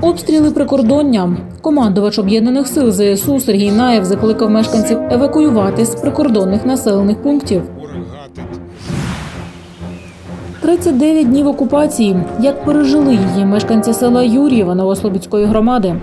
Обстріли прикордоння. Командувач об'єднаних сил ЗСУ Сергій Наєв закликав мешканців евакуюватись з прикордонних населених пунктів. 39 днів окупації. Як пережили її мешканці села Юр'єва Новослобідської громади.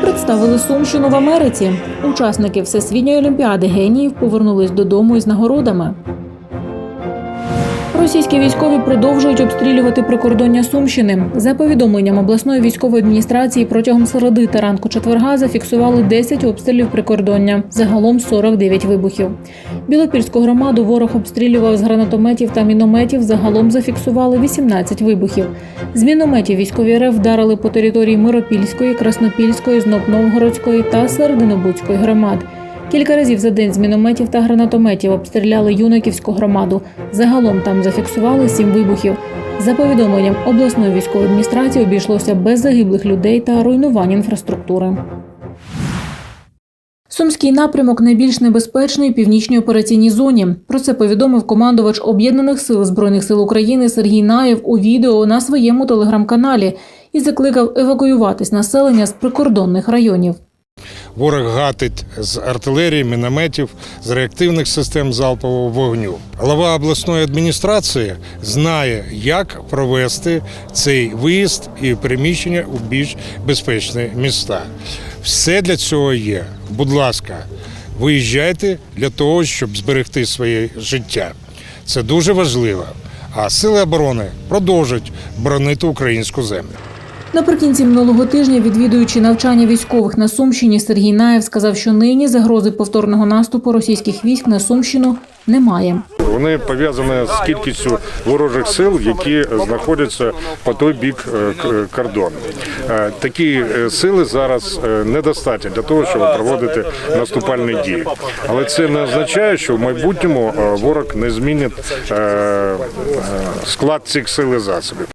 Представили Сумщину в Америці. Учасники Всесвітньої олімпіади геніїв повернулись додому із нагородами. Російські військові продовжують обстрілювати прикордоння Сумщини. За повідомленням обласної військової адміністрації, протягом середи та ранку четверга зафіксували 10 обстрілів прикордоння, загалом 49 вибухів. Білопільську громаду ворог обстрілював з гранатометів та мінометів. Загалом зафіксували 18 вибухів. З мінометів військові РФ вдарили по території Миропільської, Краснопільської, Знопновгородської та Серединобудської громад. Кілька разів за день з мінометів та гранатометів обстріляли юнаківську громаду. Загалом там зафіксували сім вибухів. За повідомленням обласної військової адміністрації обійшлося без загиблих людей та руйнувань інфраструктури. Сумський напрямок найбільш небезпечний у північній операційній зоні. Про це повідомив командувач об'єднаних сил збройних сил України Сергій Наєв у відео на своєму телеграм-каналі і закликав евакуюватись населення з прикордонних районів. Ворог гатить з артилерії, мінометів, з реактивних систем залпового вогню. Голова обласної адміністрації знає, як провести цей виїзд і переміщення у більш безпечні міста. Все для цього є. Будь ласка, виїжджайте для того, щоб зберегти своє життя. Це дуже важливо. А сили оборони продовжують боронити українську землю. Наприкінці минулого тижня, відвідуючи навчання військових на Сумщині, Сергій Наєв сказав, що нині загрози повторного наступу російських військ на Сумщину немає. Вони пов'язані з кількістю ворожих сил, які знаходяться по той бік е, кордону. Е, Такі е, сили зараз е, недостатньо для того, щоб проводити наступальні дії. Але це не означає, що в майбутньому е, ворог не змінить е, е, склад цих сил і засобів.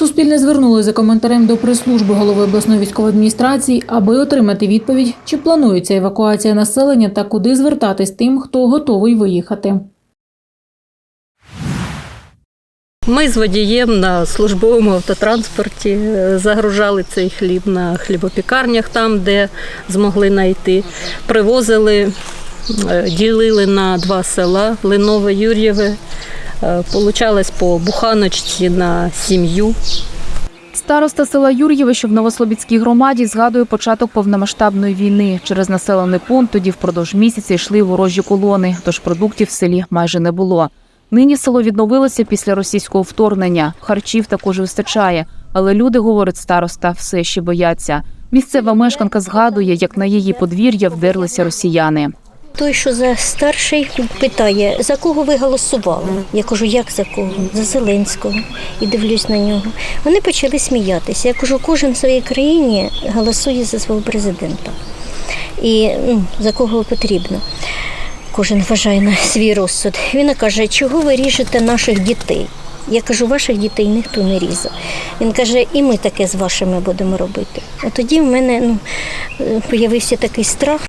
Суспільне звернулося за коментарем до прес-служби голови обласної військової адміністрації, аби отримати відповідь, чи планується евакуація населення та куди звертатись тим, хто готовий виїхати. Ми з водієм на службовому автотранспорті е, загружали цей хліб на хлібопікарнях, там, де змогли знайти. Привозили, е, ділили на два села Линове, Юр'єве. Е, Получалось по буханочці на сім'ю. Староста села Юр'єве, що в Новослобідській громаді, згадує початок повномасштабної війни. Через населений пункт тоді впродовж місяця йшли ворожі колони, тож продуктів в селі майже не було. Нині село відновилося після російського вторгнення. Харчів також вистачає, але люди, говорить староста, все ще бояться. Місцева мешканка згадує, як на її подвір'я вдерлися росіяни. Той, що за старший, питає, за кого ви голосували? Я кажу, як за кого? За Зеленського. І дивлюсь на нього. Вони почали сміятися. Я кажу, кожен в своїй країні голосує за свого президента. І ну, за кого потрібно. Кожен вважає на свій розсуд. Він каже, чого ви ріжете наших дітей? Я кажу, ваших дітей ніхто не різав. Він каже, і ми таке з вашими будемо робити. От тоді в мене ну, е, появився такий страх.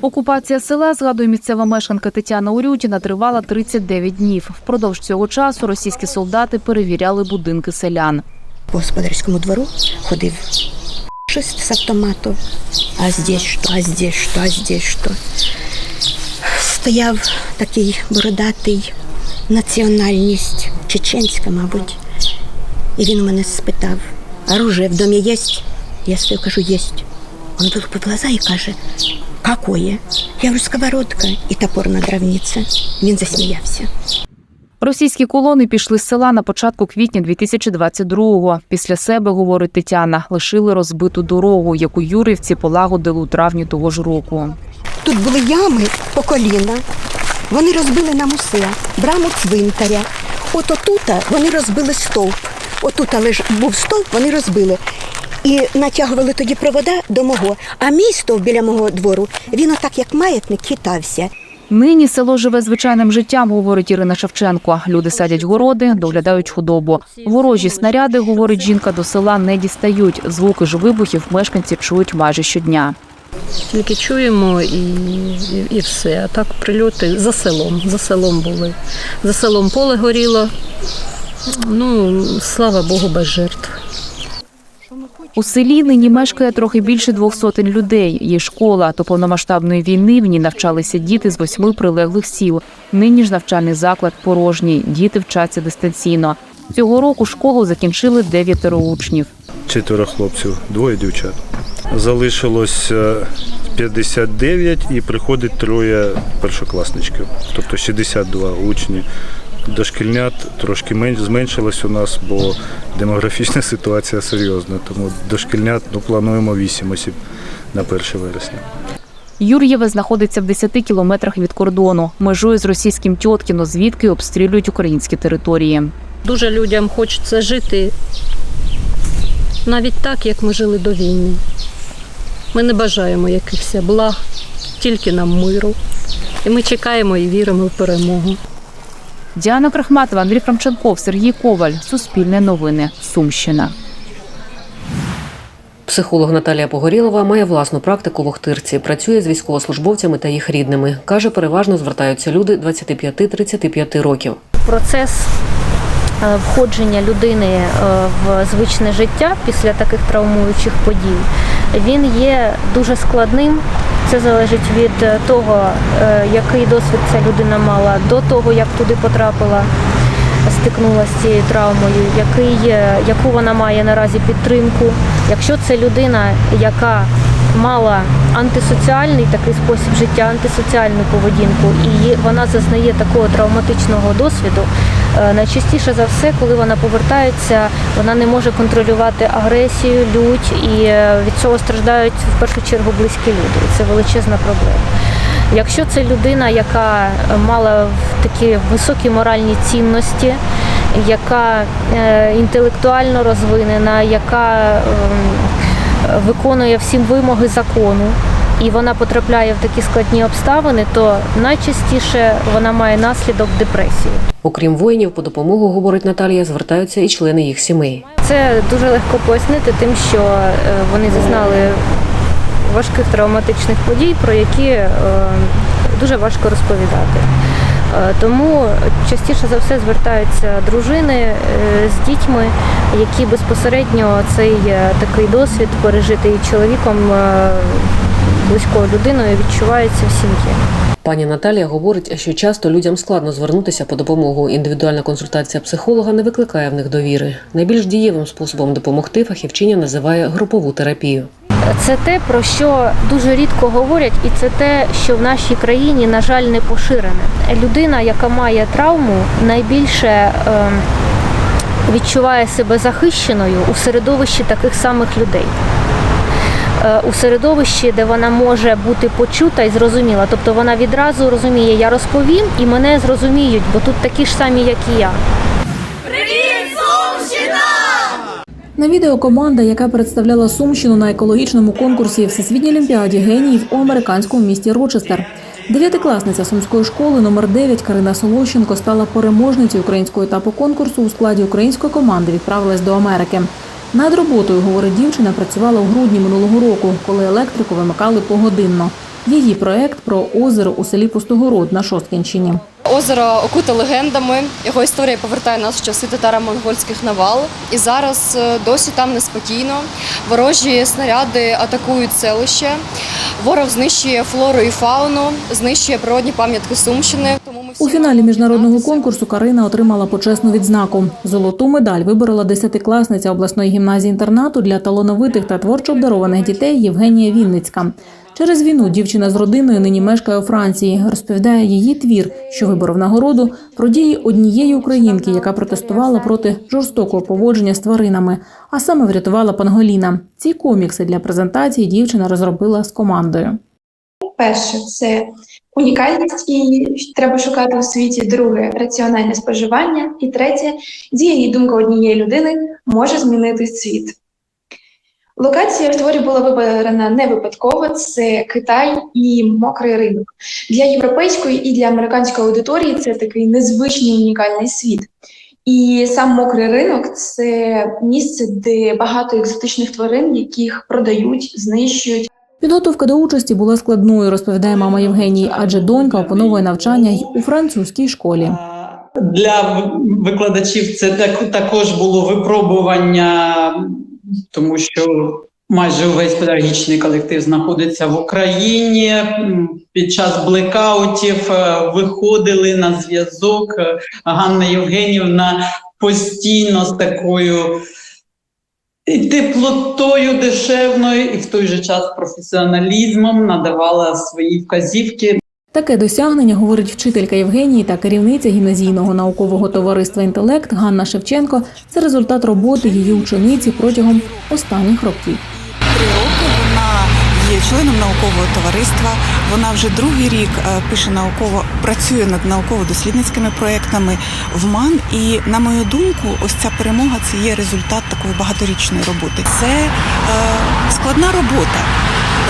Окупація села, згадує місцева мешканка Тетяна Урютіна, тривала 39 днів. Впродовж цього часу російські солдати перевіряли будинки селян. по господарському двору ходив шесть з автомату. А здесь що, а здесь що, а здесь що. Стояв такий бородатий національність, чеченська, мабуть. І він мене спитав, оружие в домі є? Я стою, кажу, є. Він вилупив глаза і каже, какое? Я говорю, сковородка і топорна дровниця. Він засміявся. Російські колони пішли з села на початку квітня 2022-го. Після себе, говорить Тетяна, лишили розбиту дорогу, яку юрівці полагодили у травні того ж року. Тут були ями по коліна. Вони розбили нам усе, браму цвинтаря. От отута вони розбили стовп. Отут лиш був стовп, вони розбили. І натягували тоді провода до мого. А мій стовп біля мого двору, він отак як маятник хитався. Нині село живе звичайним життям, говорить Ірина Шевченко. Люди садять городи, доглядають худобу. Ворожі снаряди, говорить жінка, до села не дістають. Звуки ж вибухів мешканці чують майже щодня. Тільки чуємо і, і, і все. А так прильоти за селом. За селом були. За селом поле горіло, Ну, слава Богу, без жертв. У селі нині мешкає трохи більше двох сотень людей. Є школа. До повномасштабної війни в ній навчалися діти з восьми прилеглих сіл. Нині ж навчальний заклад порожній. Діти вчаться дистанційно. Цього року школу закінчили дев'ятеро учнів. четверо хлопців, двоє дівчат. Залишилось е, 59 і приходить троє першокласничків, тобто 62 учні. Дошкільнят трошки менш зменшилось у нас, бо демографічна ситуація серйозна. Тому дошкільнят ну, плануємо 8 осіб на 1 вересня. Юр'єве знаходиться в 10 кілометрах від кордону. Межує з російським Тьоткіно, звідки обстрілюють українські території. Дуже людям хочеться жити навіть так, як ми жили до війни. Ми не бажаємо якихось благ, тільки нам миру. І ми чекаємо і віримо в перемогу. Діана Крахматова, Андрій Франченков, Сергій Коваль. Суспільне новини. Сумщина. Психолог Наталія Погорілова має власну практику в Охтирці. Працює з військовослужбовцями та їх рідними. Каже, переважно звертаються люди 25-35 років. Процес е, входження людини е, в звичне життя після таких травмуючих подій він є дуже складним. Це залежить від е, того, е, який досвід ця людина мала до того, як туди потрапила, стикнулася з цією травмою, який, е, яку вона має наразі підтримку. Якщо це людина, яка мала антисоціальний такий спосіб життя, антисоціальну поведінку, і вона зазнає такого травматичного досвіду. е, Найчастіше за все, коли вона повертається, вона не може контролювати агресію, лють, і е, від цього страждають в першу чергу близькі люди. Це величезна проблема. Якщо це людина, яка мала такі високі моральні цінності, яка е, інтелектуально розвинена, яка ем, виконує всім вимоги закону, і вона потрапляє в такі складні обставини, то найчастіше вона має наслідок депресії. Окрім воїнів, по допомогу, говорить Наталія, звертаються і члени їх сімей. Це дуже легко пояснити тим, що е, вони зазнали важких травматичних подій, про які е, дуже важко розповідати. Е, Тому частіше за все звертаються дружини е, з дітьми, які безпосередньо цей е, такий досвід пережитий чоловіком, близькою людиною, відчувається в сім'ї. Пані Наталія говорить, що часто людям складно звернутися по допомогу. Індивідуальна консультація психолога не викликає в них довіри. Найбільш дієвим способом допомогти фахівчиня називає групову терапію. Це те, про що дуже рідко говорять, і це те, що в нашій країні, на жаль, не поширене. Людина, яка має травму, найбільше ем, відчуває себе захищеною у середовищі таких самих людей. Е, У середовищі, де вона може бути почута і зрозуміла. Тобто вона відразу розуміє, я розповім і мене зрозуміють, бо тут такі ж самі, як і я. На відео команда, яка представляла Сумщину на екологічному конкурсі Всесвітній олімпіаді геніїв у американському місті Рочестер. Дев'ятикласниця сумської школи номер 9 Карина Солощенко стала переможницею українського етапу конкурсу у складі української команди. Відправилась до Америки. Над роботою, говорить дівчина, працювала у грудні минулого року, коли електрику вимикали погодинно. Її проект про озеро у селі Пустогород на Шосткінщині. Озеро окуте легендами. Його історія повертає нас в часи татаро-монгольських навал. І зараз е, досі там неспокійно. Ворожі снаряди атакують селище. Ворог знищує флору і фауну, знищує природні пам'ятки Сумщини. У фіналі міжнародного конкурсу Карина отримала почесну відзнаку. Золоту медаль виборола десятикласниця обласної гімназії інтернату для талановитих та творчо обдарованих дітей Євгенія Вінницька. Через війну дівчина з родиною нині мешкає у Франції. Розповідає її твір, що виборов нагороду про дії однієї українки, яка протестувала проти жорстокого поводження з тваринами, а саме врятувала панголіна. Ці комікси для презентації дівчина розробила з командою. Перше це унікальність її треба шукати у світі. Друге раціональне споживання. І третє дія і думка однієї людини може змінити світ. Локація в творі була вибрана не випадково. Це Китай і мокрий ринок. Для європейської і для американської аудиторії це такий незвичний унікальний світ. І сам мокрий ринок це місце, де багато екзотичних тварин, яких продають, знищують. Підготовка до участі була складною, розповідає мама Євгенії, адже донька опановує навчання й у французькій школі. Для викладачів це також було випробування, тому що майже увесь педагогічний колектив знаходиться в Україні. Під час блекаутів е, виходили на зв'язок. Е, Ганна Євгенівна постійно з такою і теплотою душевною, і в той же час професіоналізмом надавала свої вказівки. Таке досягнення говорить вчителька Євгенії та керівниця гімназійного наукового товариства Інтелект Ганна Шевченко. Це результат роботи її учениці протягом останніх років. три роки. Вона є членом наукового товариства. Вона вже другий рік е, пише науково, працює над науково-дослідницькими проєктами в МАН. І на мою думку, ось ця перемога це є результат такої багаторічної роботи. Це е, складна робота.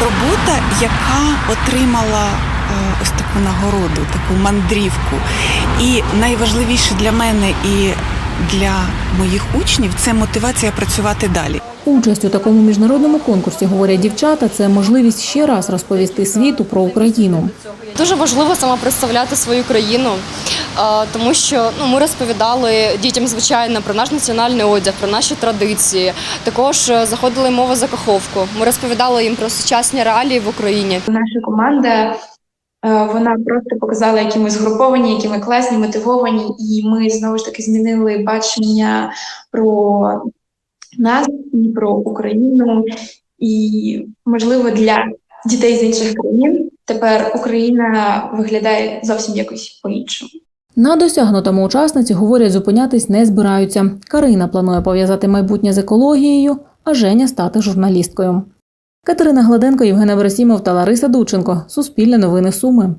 Робота, яка отримала е, ось таку нагороду, таку мандрівку. І найважливіше для мене і для моїх учнів це мотивація працювати далі. Участь у такому міжнародному конкурсі, говорять дівчата, це можливість ще раз розповісти світу про Україну. Дуже важливо саме представляти свою країну, тому що ну, ми розповідали дітям, звичайно, про наш національний одяг, про наші традиції. Також е, заходили мова за каховку. Ми розповідали їм про сучасні реалії в Україні. Наша команда е, вона просто показала, які ми згруповані, які ми класні, мотивовані, і ми знову ж таки змінили бачення про нас і про Україну. І можливо для дітей з інших країн тепер Україна виглядає зовсім якось по-іншому. На досягнутому учасниці говорять, зупинятись не збираються. Карина планує пов'язати майбутнє з екологією, а Женя стати журналісткою. Катерина Гладенко, Євгена Вересімов та Лариса Дученко. Суспільне новини Суми.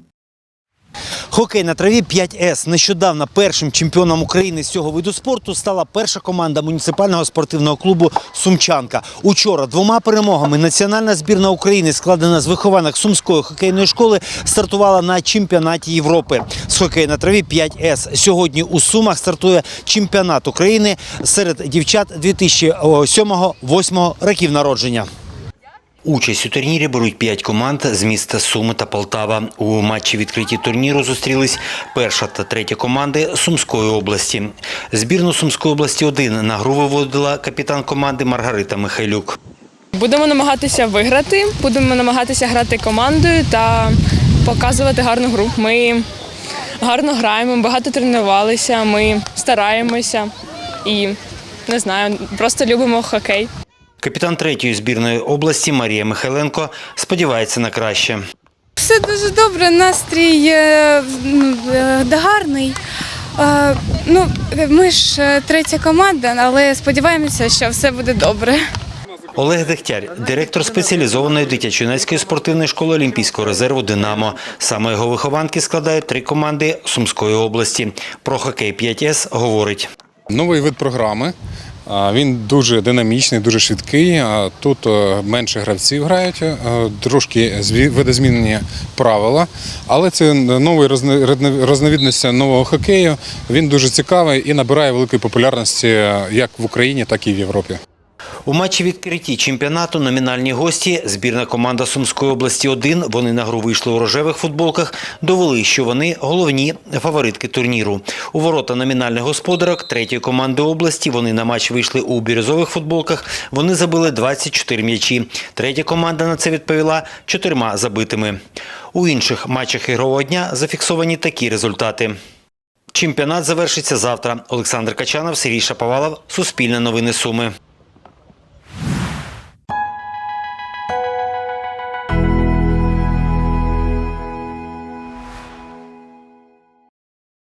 Хокей на траві 5С. Нещодавно першим чемпіоном України з цього виду спорту стала перша команда муніципального спортивного клубу Сумчанка. Учора двома перемогами національна збірна України, складена з вихованок Сумської хокейної школи, стартувала на чемпіонаті Європи. З хокею на траві 5С. Сьогодні у Сумах стартує чемпіонат України серед дівчат 2007-2008 років народження. Участь у турнірі беруть п'ять команд з міста Суми та Полтава. У матчі відкритті турніру зустрілись перша та третя команди Сумської області. Збірну Сумської області 1 на гру виводила капітан команди Маргарита Михайлюк. Будемо намагатися виграти, будемо намагатися грати командою та показувати гарну гру. Ми гарно граємо, багато тренувалися, ми стараємося і не знаю, просто любимо хокей. Капітан третьої збірної області Марія Михайленко сподівається на краще. Все дуже добре, настрій ну, е, гарний. Ну, ми ж е, третя команда, але сподіваємося, що все буде добре. Олег Дегтяр, директор спеціалізованої дитячо-юнацької спортивної школи Олімпійського резерву Динамо. Саме його вихованки складають три команди Сумської області. Про хокей 5С говорить. Новий вид програми. Він дуже динамічний, дуже швидкий. Тут е, менше гравців грають, е, трошки видозмінені правила. Але це новий розно- розно- нового хокею. Він дуже цікавий і набирає великої популярності е, як в Україні, так і в Європі. У матчі відкритті чемпіонату номінальні гості збірна команда Сумської області 1 Вони на гру вийшли у рожевих футболках. Довели, що вони головні фаворитки турніру. У ворота номінальних господарок третьої команди області. Вони на матч вийшли у бірюзових футболках. Вони забили 24 м'ячі. Третя команда на це відповіла чотирма забитими. У інших матчах ігрового дня зафіксовані такі результати. Чемпіонат завершиться завтра. Олександр Качанов, Сергій Шаповалов, Суспільне новини Суми.